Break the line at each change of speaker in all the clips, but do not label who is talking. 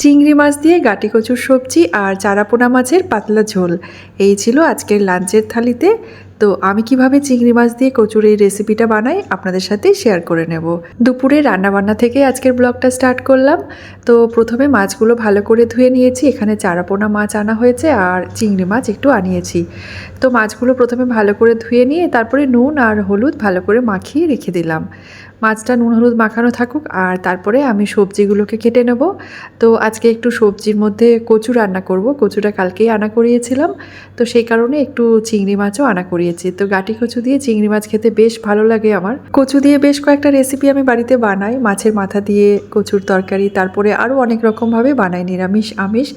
চিংড়ি মাছ দিয়ে গাটি কচুর সবজি আর চারাপোনা মাছের পাতলা ঝোল। এই ছিল আজকের লাঞ্চের থালিতে। তো আমি কীভাবে চিংড়ি মাছ দিয়ে কচুর এই রেসিপিটা বানাই আপনাদের সাথে শেয়ার করে নেব। দুপুরে রান্নাবান্না থেকে আজকের ব্লগটা স্টার্ট করলাম। তো প্রথমে মাছগুলো ভালো করে ধুয়ে নিয়েছি। এখানে চারাপোনা মাছ আনা হয়েছে আর চিংড়ি মাছ একটু আনিয়েছি। তো মাছগুলো প্রথমে ভালো করে ধুয়ে নিয়ে তারপরে নুন আর হলুদ ভালো করে মাখিয়ে রেখে দিলাম। মাছটা নুন, হলুদ মাখানো থাকুক আর তারপরে আমি সবজিগুলোকে কেটে নেব। তো আজকে একটু সবজির মধ্যে কচু রান্না করব। কচুটা কালকেই আনা করিয়েছিলাম। তো সেই কারণে একটু চিংড়ি মাছও আনা করিয়েছি। তো গাটি কচু দিয়ে চিংড়ি মাছ খেতে বেশ ভালো লাগে আমার। কচু দিয়ে বেশ কয়েকটা রেসিপি আমি বাড়িতে বানাই। মাছের মাথা দিয়ে কচুর তরকারি, তারপরে আরও অনেক রকমভাবে বানাই, নিরামিষ, আমিষ।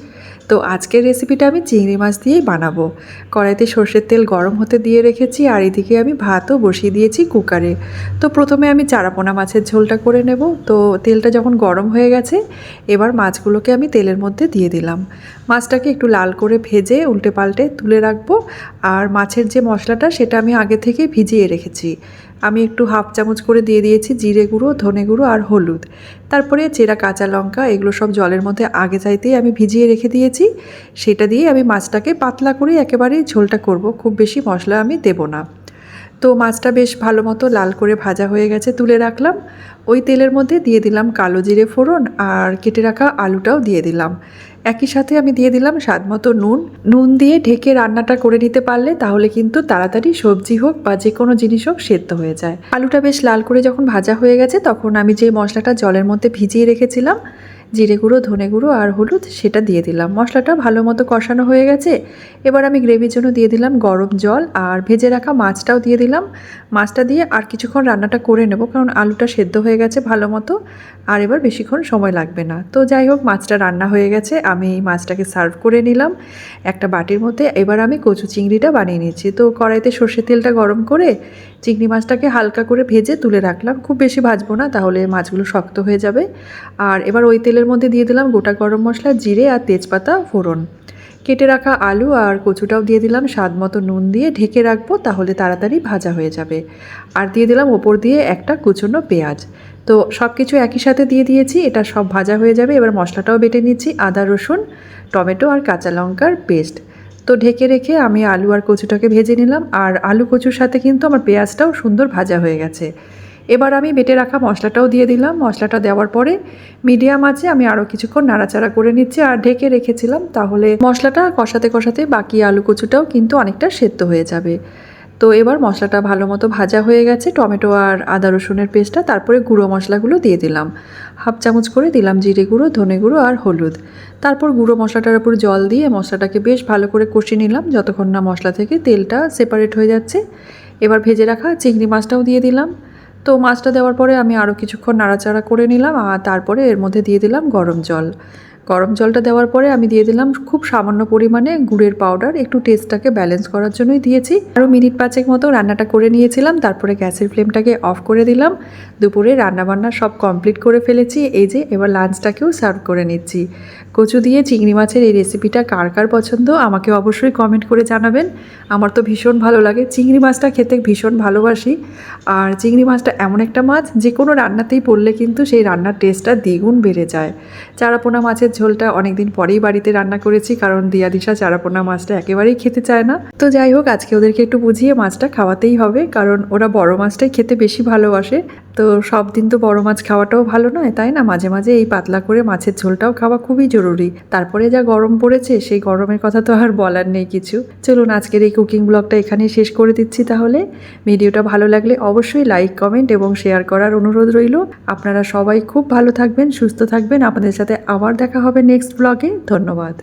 তো আজকের রেসিপিটা আমি চিংড়ি মাছ দিয়েই বানাবো। কড়াইতে সর্ষের তেল গরম হতে দিয়ে রেখেছি আর এদিকে আমি ভাতও বসিয়ে দিয়েছি কুকারে তো প্রথমে আমি চারাপোনা মাছের ঝোলটা করে নেব। তো তেলটা যখন গরম হয়ে গেছে, এবার মাছগুলোকে আমি তেলের মধ্যে দিয়ে দিলাম। মাছটাকে একটু লাল করে ভেজে উল্টে পাল্টে তুলে রাখব। আর মাছের যে মশলাটা, সেটা আমি আগে থেকে ভিজিয়ে রেখেছি। আমি একটু হাফ চামচ করে দিয়ে দিয়েছি জিরে গুঁড়ো, ধনে গুঁড়ো আর হলুদ। তারপরে চেরা কাঁচা লঙ্কা, এগুলো সব জলের মধ্যে আগে চাইতেই আমি ভিজিয়ে রেখে দিয়েছি। সেটা দিয়ে আমি মাছটাকে পাতলা করে একেবারেই ঝোলটা করব। খুব বেশি মশলা আমি দেব না। তো মাছটা বেশ ভালো মতো লাল করে ভাজা হয়ে গেছে, তুলে রাখলাম। ওই তেলের মধ্যে দিয়ে দিলাম কালো জিরে ফোড়ন আর কেটে রাখা আলুটাও দিয়ে দিলাম। একই সাথে আমি দিয়ে দিলাম স্বাদ মতো নুন। নুন দিয়ে ঢেকে রান্নাটা করে নিতে পারলে তাহলে কিন্তু তাড়াতাড়ি সবজি হোক বা যে কোনো জিনিস হোক সেদ্ধ হয়ে যায়। আলুটা বেশ লাল করে যখন ভাজা হয়ে গেছে, তখন আমি যে মশলাটা জলের মধ্যে ভিজিয়ে রেখেছিলাম জিরে গুঁড়ো, ধনে গুঁড়ো আর হলুদ সেটা দিয়ে দিলাম। মশলাটা ভালো মতো কষানো হয়ে গেছে। এবার আমি গ্রেভির জন্য দিয়ে দিলাম গরম জল আর ভেজে রাখা মাছটাও দিয়ে দিলাম। মাছটা দিয়ে আর কিছুক্ষণ রান্নাটা করে নেব কারণ আলুটা সেদ্ধ হয়ে গেছে ভালো মতো আর এবার বেশিক্ষণ সময় লাগবে না। তো যাই হোক, মাছটা রান্না হয়ে গেছে। আমি এই মাছটাকে সার্ভ করে নিলাম। একটা বাটির মধ্যে এবার আমি কচু চিংড়িটা বানিয়ে নিয়েছি। তো কড়াইতে সর্ষের তেলটা গরম করে চিংড়ি মাছটাকে হালকা করে ভেজে তুলে রাখলাম। খুব বেশি ভাজবো না, তাহলে মাছগুলো শক্ত হয়ে যাবে। আর এবার ওই তেলের মধ্যে দিয়ে দিলাম গোটা গরম মশলা, জিরে আর তেজপাতা, ফোড়ন। কেটে রাখা আলু আর কচুটাও দিয়ে দিলাম, স্বাদ মতো নুন দিয়ে ঢেকে রাখব, তাহলে তাড়াতাড়ি ভাজা হয়ে যাবে। আর দিয়ে দিলাম ওপর দিয়ে একটা কুচনো পেঁয়াজ। তো সব কিছু একই সাথে দিয়ে দিয়েছি, এটা সব ভাজা হয়ে যাবে। এবার মশলাটাও বেটে নিচ্ছি, আদা, রসুন, টমেটো আর কাঁচা লঙ্কার পেস্ট। তো ঢেকে রেখে আমি আলু আর কচুটাকে ভেজে নিলাম, আর আলু কচুর সাথে কিন্তু আমার পেঁয়াজটাও সুন্দর ভাজা হয়ে গেছে। এবার আমি বেটে রাখা মশলাটাও দিয়ে দিলাম। মশলাটা দেওয়ার পরে মিডিয়াম আছে, আমি আরও কিছুক্ষণ নাড়াচাড়া করে নিচ্ছি আর ঢেকে রেখেছিলাম। তাহলে মশলাটা কষাতে কষাতে বাকি আলু কচুটাও কিন্তু অনেকটা সেদ্ধ হয়ে যাবে। তো এবার মশলাটা ভালো মতো ভাজা হয়ে গেছে। টমেটো আর আদা রসুনের পেস্টটা, তারপরে গুঁড়ো মশলাগুলো দিয়ে দিলাম। হাফ চামচ করে দিলাম জিরে গুঁড়ো, ধনে গুঁড়ো আর হলুদ। তারপর গুঁড়ো মশলাটার উপর জল দিয়ে মশলাটাকে বেশ ভালো করে কষিয়ে নিলাম, যতক্ষণ না মশলা থেকে তেলটা সেপারেট হয়ে যাচ্ছে। এবার ভেজে রাখা চিংড়ি মাছটাও দিয়ে দিলাম। তো মাছটা দেওয়ার পরে আমি আরও কিছুক্ষণ নাড়াচাড়া করে নিলাম, আর তারপরে এর মধ্যে দিয়ে দিলাম গরম জল। গরম জলটা দেওয়ার পরে আমি দিয়ে দিলাম খুব সামান্য পরিমাণে গুড়ের পাউডার একটু টেস্টটাকে ব্যালেন্স করার জন্যই দিয়েছি। আরও মিনিট পাঁচেক মতো রান্নাটা করে নিয়েছিলাম, তারপরে গ্যাসের ফ্লেমটাকে অফ করে দিলাম। দুপুরে রান্নাবান্না সব কমপ্লিট করে ফেলেছি, এই যে এবার লাঞ্চটাকেও সার্ভ করে নিচ্ছি। কচু দিয়ে চিংড়ি মাছের এই রেসিপিটা কার কার পছন্দ আমাকে অবশ্যই কমেন্ট করে জানাবেন। আমার তো ভীষণ ভালো লাগে, চিংড়ি মাছটা খেতে ভীষণ ভালোবাসি। আর চিংড়ি মাছটা এমন একটা মাছ, যে কোনো রান্নাতেই পড়লে কিন্তু সেই রান্নার টেস্টটা দ্বিগুণ বেড়ে যায়। চারাপোনা মাছের ঝোলটা অনেকদিন পরেই বাড়িতে রান্না করেছি, কারণ দিয়া দিশা চারাপোনা মাছটা একেবারেই খেতে চায় না। তো যাই হোক, আজকে ওদেরকে একটু বুঝিয়ে মাছটা খাওয়াতেই হবে, কারণ ওরা বড় মাছটাই খেতে বেশি ভালোবাসে। তো সব দিন তো বড় মাছ খাওয়াটাও ভালো নয়, তাই না? মাঝে মাঝে এই পাতলা করে মাছের ঝোলটাও খাওয়া খুবই জরুরি। তারপরে যা গরম পড়েছে, সেই গরমের কথা তো আর বলার নেই কিছু। চলুন, আজকের এই কুকিং ব্লগটা এখানেই শেষ করে দিচ্ছি তাহলে। ভিডিওটা ভালো লাগলে অবশ্যই লাইক কমেন্ট এবং শেয়ার করার অনুরোধ রইল। আপনারা সবাই খুব ভালো থাকবেন, সুস্থ থাকবেন। আপনাদের সাথে আবার দেখা হবে নেক্সট ব্লগে ধন্যবাদ